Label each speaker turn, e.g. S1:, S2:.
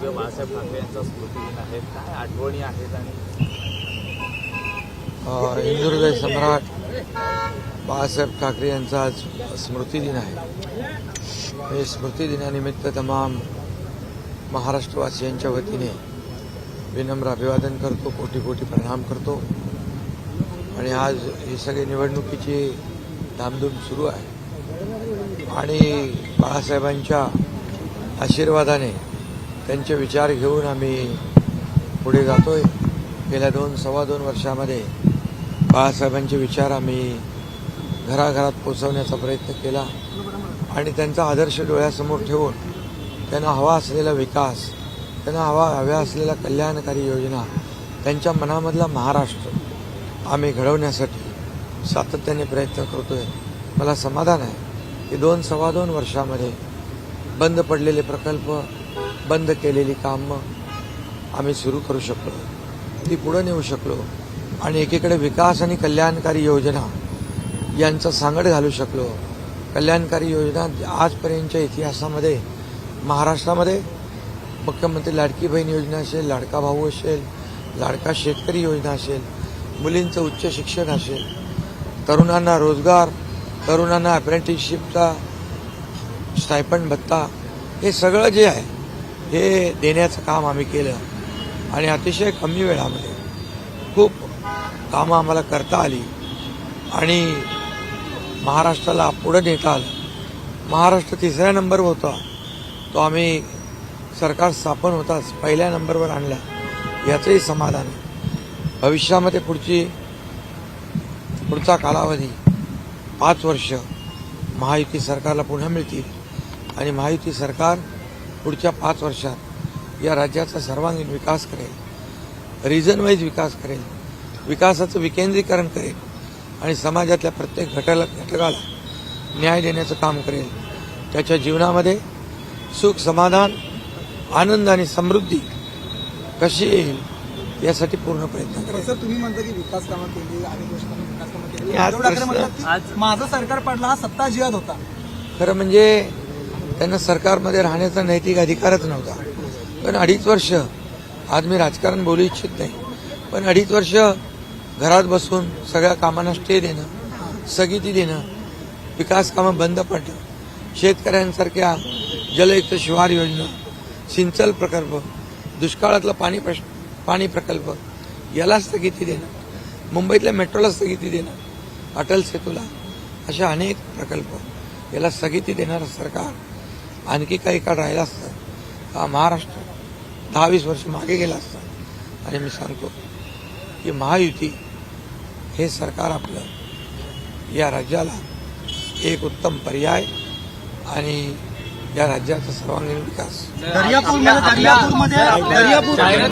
S1: स्वर्गीय बाळासाहेब ठाकरे यांचा स्मृतिदिन आहे. काय आठवणी आहेत आणि
S2: अ, सम्राट बाळासाहेब ठाकरे यांचा आज स्मृतिदिन आहे. हे स्मृतिदिनानिमित्त तमाम महाराष्ट्रवासियांच्या वतीने विनम्र अभिवादन करतो कोटी कोटी प्रणाम करतो. आणि आज ही सगळी निवडणुकीची धामधूम सुरू आहे. आणि बाळासाहेबांच्या आशीर्वादाने त्यांचे विचार घेऊन आम्ही पुढे जातोय. गेल्या दोन सव्वा दोन वर्षामध्ये बाळासाहेबांचे विचार आम्ही घराघरात पोचवण्याचा प्रयत्न केला आणि त्यांचा आदर्श डोळ्यासमोर ठेवून त्यांना हवा असलेला विकास त्यांना हवा हव्या असलेल्या कल्याणकारी योजना त्यांच्या मनामधला महाराष्ट्र आम्ही घडवण्यासाठी सातत्याने प्रयत्न करतोय. मला समाधान आहे की दोन सव्वा दोन वर्षामध्ये बंद पडलेले प्रकल्प बंद केलेली कामं आम्ही सुरू करू शकलो. ती पुढं नेऊ शकलो. आणि एकीकडे विकास आणि कल्याणकारी योजना यांचा सांगड घालू शकलो. कल्याणकारी योजना आजपर्यंतच्या इतिहासामध्ये महाराष्ट्रामध्ये मुख्यमंत्री लाडकी बहीण योजना असेल लाडका भाऊ असेल लाडका शेतकरी योजना असेल मुलींचं उच्च शिक्षण असेल तरुणांना रोजगार तरुणांना अप्रेंटिसशिपचा स्टायपंड भत्ता हे सगळं जे आहे हे देण्याचं काम आम्ही केलं. आणि अतिशय कमी वेळामध्ये खूप कामं आम्हाला करता आली. आणि महाराष्ट्राला पुढं नेता आलं. महाराष्ट्र तिसऱ्या नंबरवर होता. तो आम्ही सरकार स्थापन होताच पहिल्या नंबरवर आणला. याचंही समाधान आहे. भविष्यामध्ये पुढची पुढचा कालावधी पाच वर्ष महायुती सरकारला पुन्हा मिळतील. आणि महायुती सरकार पुढच्या पाच वर्षात या राज्याचा सर्वांगीण विकास करेल रिजन वाईज विकास करेल विकासाचं विकेंद्रीकरण करेल आणि समाजातल्या प्रत्येक घटाला घटकाला न्याय देण्याचं काम करेल. त्याच्या जीवनामध्ये सुख समाधान आनंद आणि समृद्धी कशी येईल यासाठी पूर्ण प्रयत्न करेल.
S3: सर तुम्ही म्हणता की विकास कामं केली आणि गोष्टी विकास कामं केली.
S2: आज
S3: उद्धव ठाकरे
S2: प्रश्न-
S3: म्हणतात की
S1: आज-
S3: माझं सरकार पडला हा सत्ता जिहाद होता.
S2: खरं म्हणजे त्यांना सरकारमध्ये राहण्याचा नैतिक अधिकारच नव्हता. पण अडीच वर्ष आज मी राजकारण बोलू इच्छित नाही पण अडीच वर्ष घरात बसून सगळ्या कामांना स्टे देणं स्थगिती देणं विकास कामं बंद पडणं शेतकऱ्यांसारख्या जलयुक्त शिवार योजना सिंचल प्रकल्प दुष्काळातला पाणी प्रश्न पाणी प्रकल्प याला स्थगिती देणं मुंबईतल्या मेट्रोला स्थगिती देणं अटल सेतूला अशा अनेक प्रकल्प याला स्थगिती देणारं सरकार आणखी काही काळ राहिला असतं हा महाराष्ट्र दहा वीस वर्ष मागे गेला असता. आणि मी सांगतो की महायुती हे सरकार आपलं या राज्याला एक उत्तम पर्याय आणि या राज्याचा सर्वांगीण विकास.
S3: दर्यापूरमध्ये